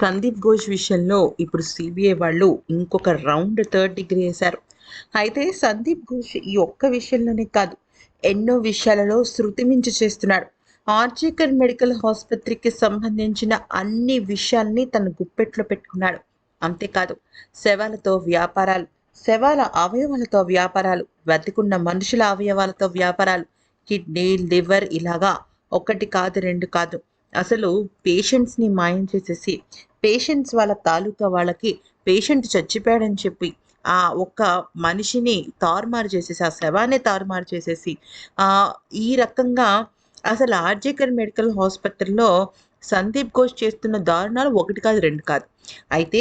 సందీప్ ఘోష్ విషయంలో ఇప్పుడు సిబిఐ వాళ్ళు ఇంకొక రౌండ్ థర్డ్ డిగ్రీ వేశారు. అయితే సందీప్ ఘోష్ ఈ ఒక్క విషయంలోనే కాదు ఎన్నో విషయాలలో శృతి మించి చేస్తున్నాడు. ఆర్జికర్ మెడికల్ ఆసుపత్రికి సంబంధించిన అన్ని విషయాల్ని తన గుప్పెట్లో పెట్టుకున్నాడు. అంతేకాదు శవాలతో వ్యాపారాలు శవాల అవయవాలతో వ్యాపారాలు బతికున్న మనుషుల అవయవాలతో వ్యాపారాలు కిడ్నీ లివర్ ఇలాగా ఒకటి కాదు రెండు కాదు. అసలు పేషెంట్స్ని మాయం చేసేసి పేషెంట్స్ వాళ్ళ తాలూకా వాళ్ళకి పేషెంట్ చచ్చిపోయాడని చెప్పి ఆ ఒక్క మనిషిని తారుమారు చేసేసి ఆ శవాన్ని తారుమారు చేసేసి ఆ ఈ రకంగా అసలు ఆర్జేకర్ మెడికల్ హాస్పిటల్లో సందీప్ ఘోష్ చేస్తున్న దారుణాలు ఒకటి కాదు రెండు కాదు. అయితే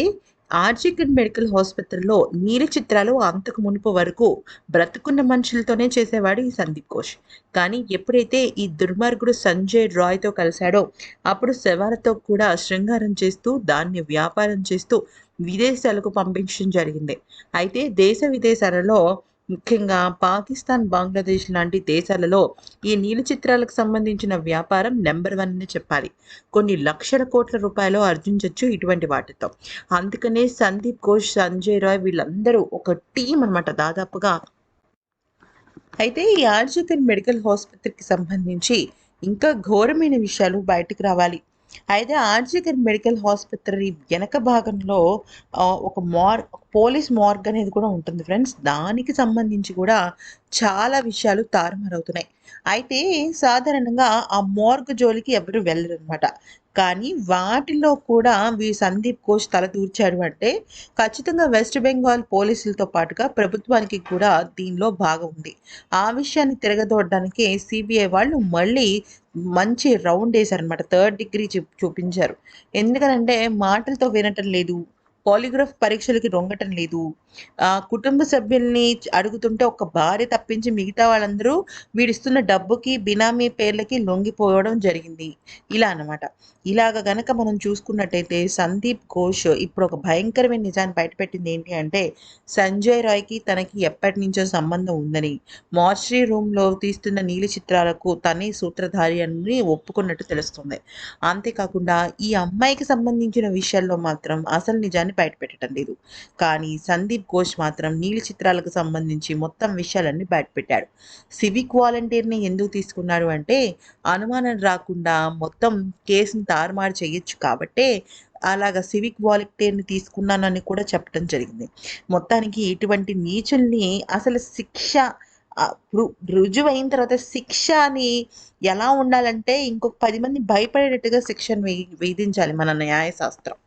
ఆర్జికన్ మెడికల్ హాస్పిటల్లో నీలి చిత్రాలు అంతకు మునుపు వరకు బ్రతుకున్న మనుషులతోనే చేసేవాడు ఈ సందీప్ ఘోష్. కానీ ఎప్పుడైతే ఈ దుర్మార్గుడు సంజయ్ రాయ్తో కలిశాడో అప్పుడు శవాలతో కూడా శృంగారం చేస్తూ దాన్ని వ్యాపారం చేస్తూ విదేశాలకు పంపించడం జరిగింది. అయితే దేశ విదేశాలలో ముఖ్యంగా పాకిస్తాన్ బంగ్లాదేశ్ లాంటి దేశాలలో ఈ నీలి చిత్రాలకు సంబంధించిన వ్యాపారం నెంబర్ వన్ అని చెప్పాలి. కొన్ని లక్షల కోట్ల రూపాయలు అర్జించవచ్చు ఇటువంటి వాటితో. అందుకనే సందీప్ ఘోష్ సంజయ్ రాయ్ వీళ్ళందరూ ఒక టీం అనమాట దాదాపుగా. అయితే ఈ ఆర్జికన్ మెడికల్ హాస్పత్రికి సంబంధించి ఇంకా ఘోరమైన విషయాలు బయటకు రావాలి. అయితే ఆర్జికర్ మెడికల్ హాస్పిటల్ వెనక భాగంలో ఒక మార్ పోలీస్ మార్గ్ అనేది కూడా ఉంటుంది ఫ్రెండ్స్. దానికి సంబంధించి కూడా చాలా విషయాలు తారుమారవుతున్నాయి. అయితే సాధారణంగా ఆ మార్గ్ జోలికి ఎవరు వెళ్ళరు అనమాట కానీ వాటిలో కూడా వీ సందీప్ ఘోష్ తల దూర్చాడు అంటే ఖచ్చితంగా వెస్ట్ బెంగాల్ పోలీసులతో పాటుగా ప్రభుత్వానికి కూడా దీనిలో భాగం ఉంది. ఆ విషయాన్ని తిరగదోడడానికి సిబిఐ వాళ్ళు మళ్ళీ మంచి రౌండ్ వేశారనమాట థర్డ్ డిగ్రీ చూపించారు. ఎందుకనంటే మాటలతో వినటం లేదు. పాలిగ్రాఫ్ పరీక్షలకి రొంగటం లేదు. కుటుంబ సభ్యుల్ని అడుగుతుంటే ఒక భార్య తప్పించి మిగతా వాళ్ళందరూ వీడిస్తున్న డబ్బుకి బినామీ పేర్లకి లొంగిపోవడం జరిగింది. ఇలా అనమాట ఇలాగ గనక మనం చూసుకున్నట్టయితే సందీప్ ఘోష్ ఇప్పుడు ఒక భయంకరమైన నిజాన్ని బయటపెట్టింది ఏంటి అంటే సంజయ్ రాయ్కి తనకి ఎప్పటి నుంచో సంబంధం ఉందని. మార్చరీ రూమ్లో తీస్తున్న నీలి చిత్రాలకు తనే సూత్రధారి అని ఒప్పుకున్నట్టు తెలుస్తుంది. అంతేకాకుండా ఈ అమ్మాయికి సంబంధించిన విషయాల్లో మాత్రం అసలు నిజాన్ని బయటపెట్టడం లేదు. కానీ సందీప్ ఘోష్ మాత్రం నీలి చిత్రాలకు సంబంధించి మొత్తం విషయాలన్నీ బయటపెట్టాడు సివిక్ వాలంటీర్ని ఎందుకు తీసుకున్నాడు అంటే అనుమానం రాకుండా మొత్తం కేసును తారుమారు చేయొచ్చు కాబట్టే అలాగ సివిక్ వాలంటీర్ని తీసుకున్నానని కూడా చెప్పడం జరిగింది. మొత్తానికి ఇటువంటి నీచుల్ని అసలు శిక్ష రుజువైన తర్వాత శిక్ష అని ఎలా ఉండాలంటే ఇంకొక పది మంది భయపడేటట్టుగా శిక్షను విధించాలి మన న్యాయశాస్త్రం.